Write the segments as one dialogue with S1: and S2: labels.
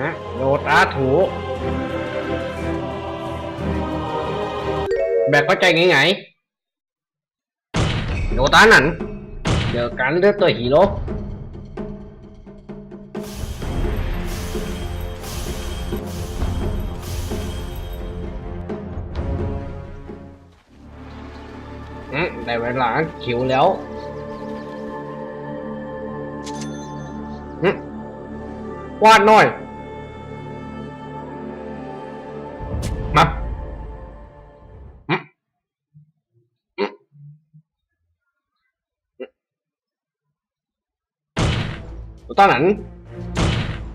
S1: นะโดตาถู แบบเข้าใจไงๆโดตานั่นเจอกันเลือดตัวฮีโร่อืมได้เวลาคิวแล้วอืมวาดหน่อย มาอืมอืมตอนนั้น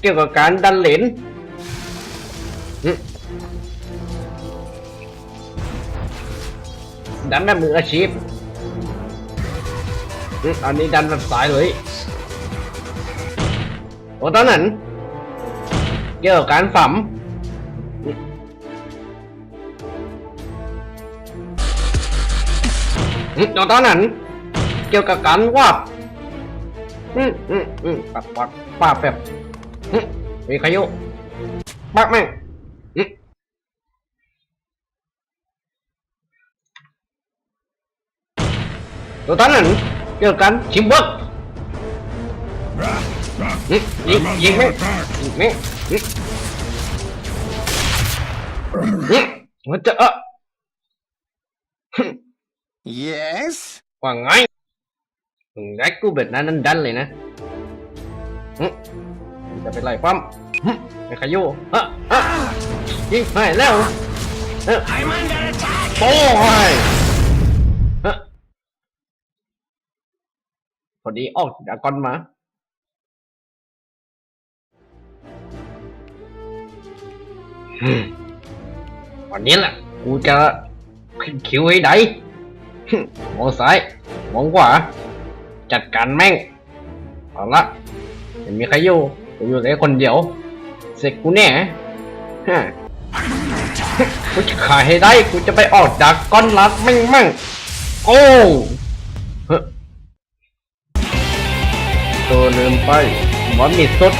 S1: เกี่ยวกับการดันเหรียญดันแบบมืออาชีพอันนี้ดันแบบสายเลยโอ้ตอนนั้นเกี่ยวกับการฝัม อืมตอนนั้น เกี่ยวกับการวาดอืมอืมอืมปัดปัดปาดแบบมีขยุปักแม่งตัวตอนนั้นเกี่ยวกับการชิมเบิร์กยิงยิงแม่งยิงแม่งอืมอืมมันจะเออ
S2: Yes?
S1: ว่าไงมึงได้กูแบบนั้นนั่นดันเลยนะจะไปไล่ปั๊มหึไปขยุฮะฮะยิงให้แล้วเออโอ้ยฮะพอดีออกจากก่อนมาวันนี้แหละกูจะขิวให้ได้หึ มองซ้าย มองขวา จัดการแม่ง เอาละไม่มีใครอยู่กูอยู่แต่คนเดียว เสร็จกูแน่ฮะกูจะขายให้ได้ กูจะไปออกจากก้อนรัดแม่งแม่งโอ้เฮ้ตัวลืมไปบอสมีสด